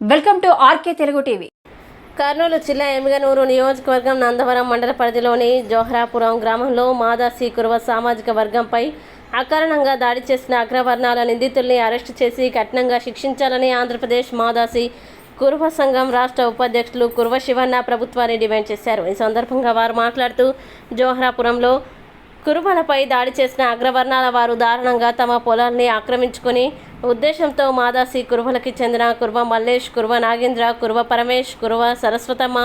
Welcome to RK Telugu TV. Kurnool జిల్లా ఎమ్మిగనూరు నియోజకవర్గం నందవరం మండల పరిధిలోని జోహరాపురం గ్రామంలో మాదాసి కురువ సామాజిక వర్గంపై అకారణంగా దాడి చేసిన అగ్రవర్ణాల నిందితుల్ని అరెస్టు చేసి కఠినంగా శిక్షించాలని ఆంధ్రప్రదేశ్ మాదాసి కురువ సంఘం రాష్ట్ర ఉపాధ్యక్షులు కురువ శివన్న ప్రభుత్వాన్ని డిమాండ్ చేశారు. ఈ సందర్భంగా వారు మాట్లాడుతూ జోహరాపురంలో కురుమలపై దాడి చేసిన అగ్రవర్ణాల వారు దారుణంగా తమ పొలాల్ని ఆక్రమించుకొని ఉద్దేశంతో మాదాసి కురువలకి చెందిన కురువ మల్లేష్ కురువ నాగేంద్ర కురువ పరమేష్ కురువ సరస్వతమ్మ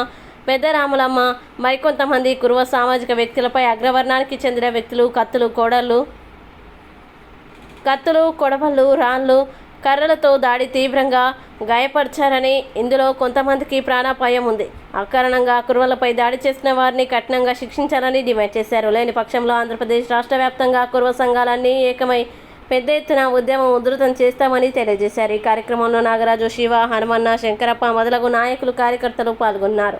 పెద్దరాములమ్మ మరికొంతమంది కురువ సామాజిక వ్యక్తులపై అగ్రవర్ణానికి చెందిన వ్యక్తులు కత్తులు కోడళ్ళు కత్తులు కొడవళ్ళు రాళ్ళు కర్రలతో దాడి తీవ్రంగా గాయపరిచారని ఇందులో కొంతమందికి ప్రాణాపాయం ఉంది. అకారణంగా కురువలపై దాడి చేసిన వారిని కఠినంగా శిక్షించాలని డిమాండ్ చేశారు. లేని పక్షంలో ఆంధ్రప్రదేశ్ రాష్ట్ర వ్యాప్తంగా కురువ సంఘాలన్నీ ఏకమై పెద్ద ఎత్తున ఉద్యమం ఉధృతం చేస్తామని తెలియజేశారు. ఈ కార్యక్రమంలో నాగరాజు శివ హనుమన్న శంకరప్ప మొదలగు నాయకులు కార్యకర్తలు పాల్గొన్నారు.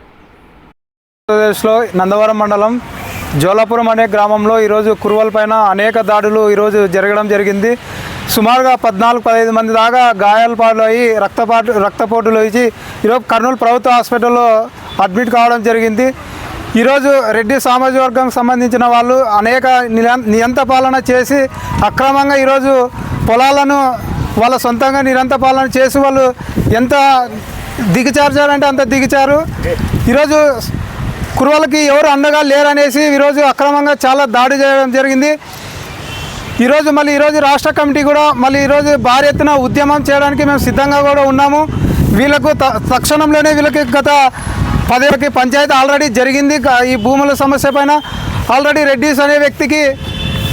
ఆంధ్రప్రదేశ్లో నందవరం మండలం జోలాపురం అనే గ్రామంలో ఈరోజు కురువల పైన అనేక దాడులు ఈరోజు జరగడం జరిగింది. సుమారుగా పద్నాలుగు పదహైదు మంది దాకా గాయాల పాలు అయ్యి రక్తపాటు రక్తపోటులు ఇచ్చి ఈరోజు కర్నూలు ప్రభుత్వ హాస్పిటల్లో అడ్మిట్ కావడం జరిగింది. ఈరోజు రెడ్డి సామాజిక వర్గం సంబంధించిన వాళ్ళు అనేక నిరం- నియంత పాలన చేసి అక్రమంగా ఈరోజు పొలాలను వాళ్ళ సొంతంగా నిరంత పాలన చేసి వాళ్ళు ఎంత దిగచార్చారంటే అంత దిగచారు ఈరోజు కుర్రలకి ఎవరు అండగా లేరనేసి ఈరోజు అక్రమంగా చాలా దాడి చేయడం జరిగింది. ఈరోజు మళ్ళీ ఈరోజు రాష్ట్ర కమిటీ కూడా మళ్ళీ ఈరోజు భారీ ఎత్తున ఉద్యమం చేయడానికి మేము సిద్ధంగా కూడా ఉన్నాము. వీళ్ళకు త- తక్షణంలోనే వీళ్ళకి గత పదేళ్ళకి పంచాయతీ ఆల్రెడీ జరిగింది. ఈ భూముల సమస్య పైన ఆల్రెడీ రెడ్డిస్ అనే వ్యక్తికి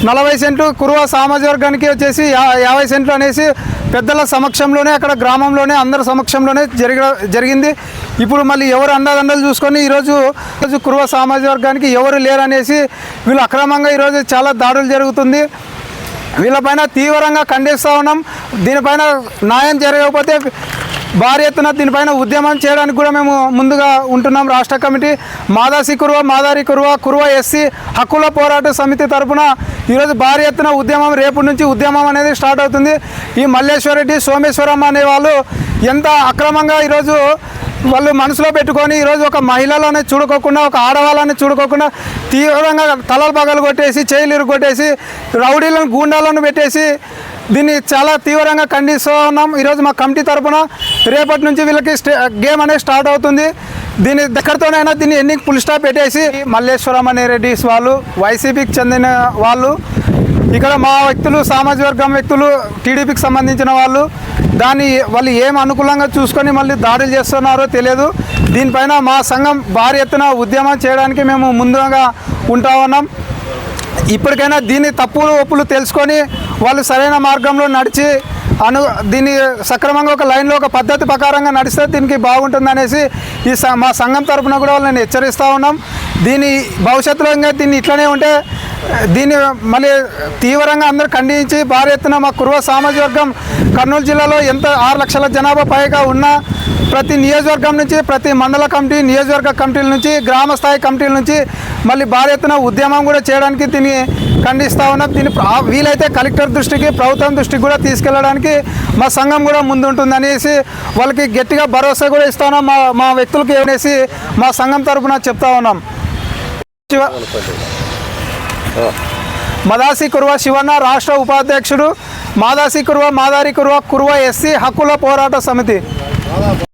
నలభై సెంట్లు కురువ సామాజిక వర్గానికి వచ్చేసి యా- యాభై సెంట్లు అనేసి పెద్దల సమక్షంలోనే అక్కడ గ్రామంలోనే అందరి సమక్షంలోనే జరిగ జరిగింది. ఇప్పుడు మళ్ళీ ఎవరు అండదండలు చూసుకొని ఈరోజు ఈరోజు కురువ సామాజిక వర్గానికి ఎవరు లేరనేసి వీళ్ళు అక్రమంగా ఈరోజు చాలా దాడులు జరుగుతుంది. వీళ్ళపైన తీవ్రంగా ఖండిస్తూ ఉన్నాం. దీనిపైన న్యాయం జరగకపోతే భారీ ఎత్తున దీనిపైన ఉద్యమం చేయడానికి కూడా మేము ముందుగా ఉంటున్నాం. రాష్ట్ర కమిటీ మాదాసి కురువ మాదారి కురువ కురువ ఎస్సీ హక్కుల పోరాట సమితి తరఫున ఈరోజు భారీ ఎత్తున ఉద్యమం రేపు నుంచి ఉద్యమం అనేది స్టార్ట్ అవుతుంది. ఈ మల్లేశ్వరరెడ్డి సోమేశ్వరమ్మ అనే వాళ్ళు ఎంత అక్రమంగా ఈరోజు వాళ్ళు మనసులో పెట్టుకొని ఈరోజు ఒక మహిళలోనే చూడుకోకుండా ఒక ఆడవాళ్ళని చూడుకోకుండా తీవ్రంగా తలలు పగలు కొట్టేసి చేయిలు కొట్టేసి రౌడీలను గూండాలను పెట్టేసి దీన్ని చాలా తీవ్రంగా ఖండిస్తూ ఉన్నాం. ఈరోజు మా కమిటీ తరపున రేపటి నుంచి వీళ్ళకి స్టే గేమ్ అనేది స్టార్ట్ అవుతుంది. దీని దగ్గరతోనైనా దీన్ని ఎన్ని ఫుల్ స్టాప్ పెట్టేసి మల్లేశ్వరం అనే రెడ్డిస్ వాళ్ళు వైసీపీకి చెందిన వాళ్ళు ఇక్కడ మా వ్యక్తులు సామాజిక వర్గం వ్యక్తులు టీడీపీకి సంబంధించిన వాళ్ళు దాన్ని వాళ్ళు ఏం అనుకూలంగా చూసుకొని మళ్ళీ దాడులు చేస్తున్నారో తెలియదు. దీనిపైన మా సంఘం భారీ ఎత్తున ఉద్యమం చేయడానికి మేము ముందుగా ఉంటా ఉన్నాం. ఇప్పటికైనా దీన్ని తప్పులు ఒప్పులు తెలుసుకొని వాళ్ళు సరైన మార్గంలో నడిచి అను దీన్ని సక్రమంగా ఒక లైన్లో ఒక పద్ధతి ప్రకారంగా నడిస్తే దీనికి బాగుంటుంది అనేసి ఈ మా సంఘం తరఫున కూడా వాళ్ళని హెచ్చరిస్తూ ఉన్నాం. దీని భవిష్యత్తులో ఇంకా దీన్ని ఇట్లనే ఉంటే దీన్ని మళ్ళీ తీవ్రంగా అందరూ ఖండించి భారీ ఎత్తున మా కురువ సామాజిక వర్గం కర్నూలు జిల్లాలో ఎంత ఆరు లక్షల జనాభా పైగా ఉన్నా ప్రతి నియోజకవర్గం నుంచి ప్రతి మండల కమిటీ నియోజకవర్గ కమిటీల నుంచి గ్రామ స్థాయి కమిటీల నుంచి మళ్ళీ భారీ ఎత్తున ఉద్యమం కూడా చేయడానికి దీన్ని ఖండిస్తూ ఉన్నాం. దీన్ని వీలైతే కలెక్టర్ దృష్టికి ప్రభుత్వం దృష్టికి కూడా తీసుకెళ్ళడానికి మా సంఘం కూడా ముందుంటుంది అనేసి వాళ్ళకి గట్టిగా భరోసా కూడా ఇస్తా ఉన్నాం. మా మా వ్యక్తులకి అనేసి మా సంఘం తరఫున చెప్తా ఉన్నాం. శివ- మదాసి కురువ శివన్న రాష్ట్ర ఉపాధ్యక్షుడు. మాదాసి కురువ మాదారి కురువ కురువ ఎస్సీ హక్కుల పోరాట సమితి.